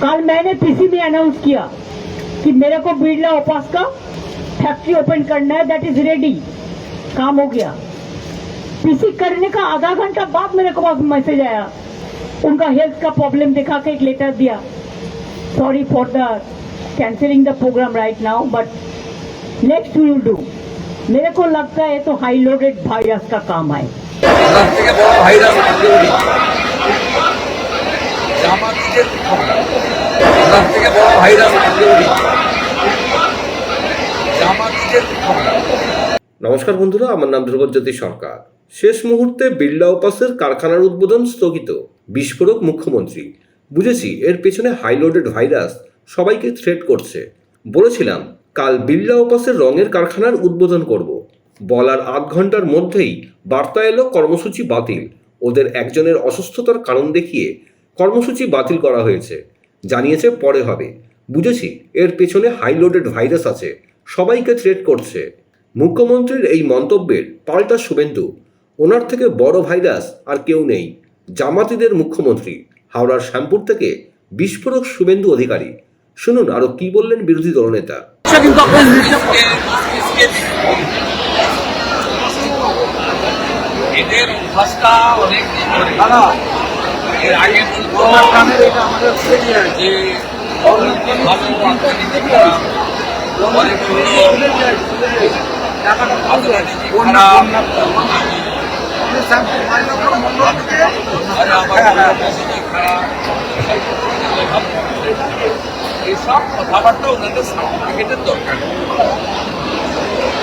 कल मैंने पीसी में अनाउंस किया कि मेरे को बिरला ओपास का फैक्ट्री ओपन करना है दैट इज़ रेडी काम हो गया। पीसी करने का आधा घंटा बाद मेरे को पास मैसेज आया। उनका हेल्थ का प्रॉब्लम दिखा के एक लेटर दिया। Sorry for the cancelling the program right now but next will do मेरे को लगता है तो हाई लोडेड वायरस का काम है। তার থেকে বড় ভাইরাস নমস্কার বন্ধুরা, আমার নাম ধ্রুবজ্যোতি সরকার। শেষ মুহূর্তে বিড়লা ওপাসের কারখানার উদ্বোধন স্থগিত। বিস্ফোরক মুখ্যমন্ত্রী। বুঝেছি, এর পেছনে হাইলোডেড ভাইরাস সবাইকে থ্রেট করছে। বলেছিলাম, কাল বিড়লা ওপাসের রঙের কারখানার উদ্বোধন করব। বলার আধ ঘণ্টার মধ্যেই বার্তা এলো কর্মসূচি বাতিল। ওদের একজনের অসুস্থতার কারণ দেখিয়ে কর্মসূচি বাতিল করা হয়েছে। জানিয়েছে পরে হবে। বুঝেছি, এর পেছনে হাইলোডেড ভাইরাস আছে। সবাইকে থ্রেট করছে। মুখ্যমন্ত্রীর এই মন্তব্যের পাল্টা শুভেন্দু। ওনার থেকে বড় ভাইরাস আর কেউ নেই। জামাতিদের মুখ্যমন্ত্রী, হাওড়ার শ্যামপুর থেকে বিস্ফোরক শুভেন্দু অধিকারী। শুনুন, আরও কি বললেন বিরোধী দলনেতা? এদের অভ্যাসটা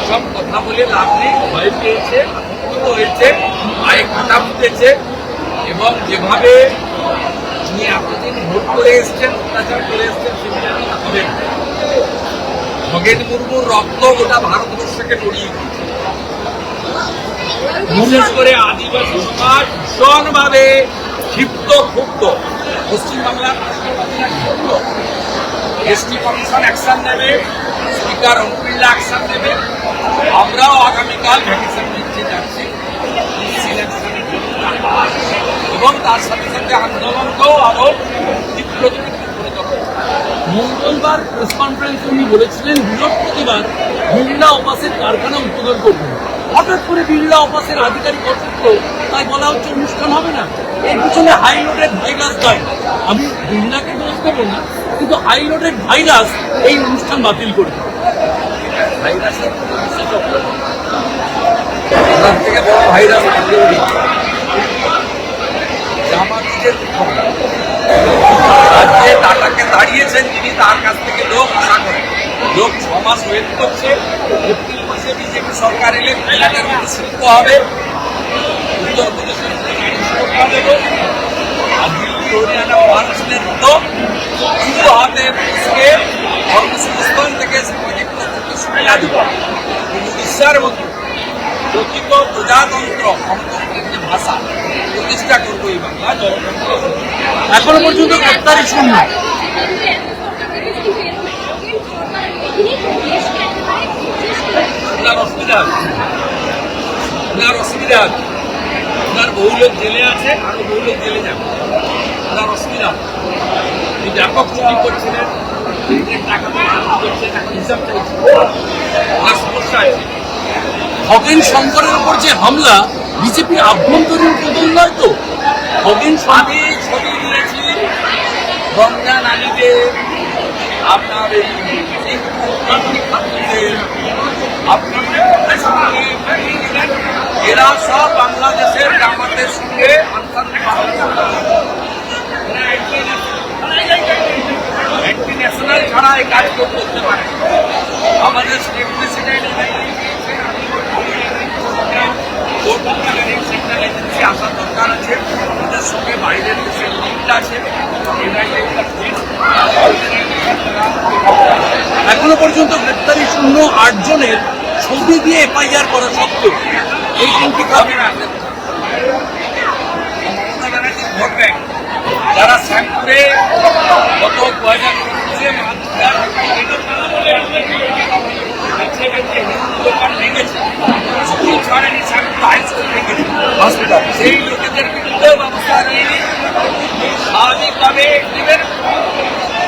সব কথা বলে লাভ নেই। ভয় পেয়েছে হয়েছে আয় কাটা ফুটেছে এবং যেভাবে তিনি এতদিন ভোট করে এসছেন, অত্যাচার করে এসছেন আমি হবে খগেন মুর্মুর রক্ত গোটা ভারতবর্ষকে নড়িয়ে বিশেষ করে আদিবাসী সমাজ ভীষণভাবে ক্ষিপ্ত, ক্ষুব্ধ। পশ্চিমবাংলার ক্ষিপ্ত। এসটি কমিশন অ্যাকশন নেবে স্পিকার ওম বিড়লা অ্যাকশন নেবে। আমরাও আগামীকাল ভ্যাকেশন নিচ্ছে যাচ্ছি। এবং তার সাথে সাথে আন্দোলনকেও আরও তীব্র মঙ্গলবার প্রেস কনফারেন্সে উনি বলেছিলেন, বৃহস্পতিবার বিড়লা অপাসের কারখানা উদ্বোধন করবেন হঠাৎ করে বিড়লা অপাসের আধিকারিক অসুস্থ, তাই বলা হচ্ছে অনুষ্ঠান হবে না। এর পিছনে হাই লোডেড ভাইরাস দেয় আমি বিড়লাকে দোষ দেবো না, কিন্তু হাই লোডেড ভাইরাস এই অনুষ্ঠান বাতিল করবে। ভাইরাসের থেকে বড় ভাইরাস তৈরি জামাতিদের আজকে টাটাকে দাঁড়িয়েছেন যিনি তার কাছ থেকে লোক আশা করেন লোক ছ মাস ওয়েট করছে। এপ্রিল মাসে বিজেপি সরকার এলে মেলাটার মধ্যে শিল্প হবে। মধ্যে মতো শুধু হাতে পুলিশকে কর্মসংস্থান থেকে সামাজিক তন্ত্রকে সুবিধা দেবো। উড়িষ্যার মতো প্রকৃত প্রজাতন্ত্র গণতন্ত্রের যে ভাষা প্রতিষ্ঠা করব এই বাংলা জনতন্ত্র এখনও পর্যন্ত গ্রেপ্তারি শূন্য ওনার অসুবিধা অসুবিধা ওনার বহু লোক জেলে আছে বহু লোক জেলে যাবে। অসুবিধা। তিনি ব্যাপক চুরি করছিলেন। খগেন শঙ্করের উপর যে হামলা, বিজেপির আভ্যন্তরীণ বদল নয় তো? খগেন আমি ছবি দিয়েছি রমজান আলীতে আপনার এই খাদ্যদের আপনাদের সঙ্গে এরা সব বাংলাদেশের জামাতের সঙ্গে একটি ন্যাশনাল ছাড়া এই কাজ করতে পারে। আমাদের স্টেট প্রেসিডেন্ট আসার দরকার আছে ওদের সঙ্গে বাইরের দেশের আছে এখনও পর্যন্ত গ্রেপ্তারি শূন্য আট জনের ছবি দিয়ে এফআইআর করা সত্ত্বেও এই ভোট ব্যাংক, যারা শ্যামপুরে গত স্বাভাবিকভাবে নেবেন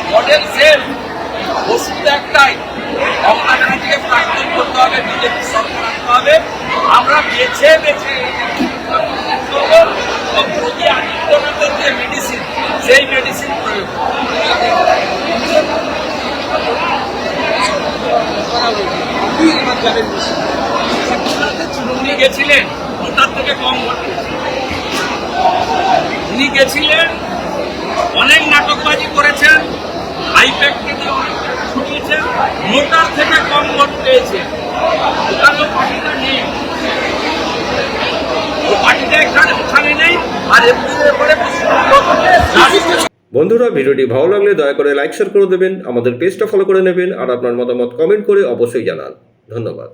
সেম সেম ওষুধ একটাই। মমতা ব্যানার্জিকে প্রাক্তন করতে হবে, বিজেপি সরকার আনতে হবে। আমরা বেছে বেছে যোগী আদিত্যনাথের যে মেডিসিন সেই মেডিসিন প্রয়োগ। উনি গেছিলেন, ওটার থেকে কম ভোটে উনি গেছিলেন, অনেক নাটকবাজি করেছেন হাইপ্যাক থেকে অনেক টাকা ছড়িয়েছেন নোটার থেকে কম ভোট এমনি বন্ধুরা, ভিডিওটি ভালো লাগলে দয়া করে লাইক শেয়ার করে দেবেন, আমাদের পেজটা ফলো করে নেবেন, আর আপনার মতামত কমেন্ট করে অবশ্যই জানান। ধন্যবাদ।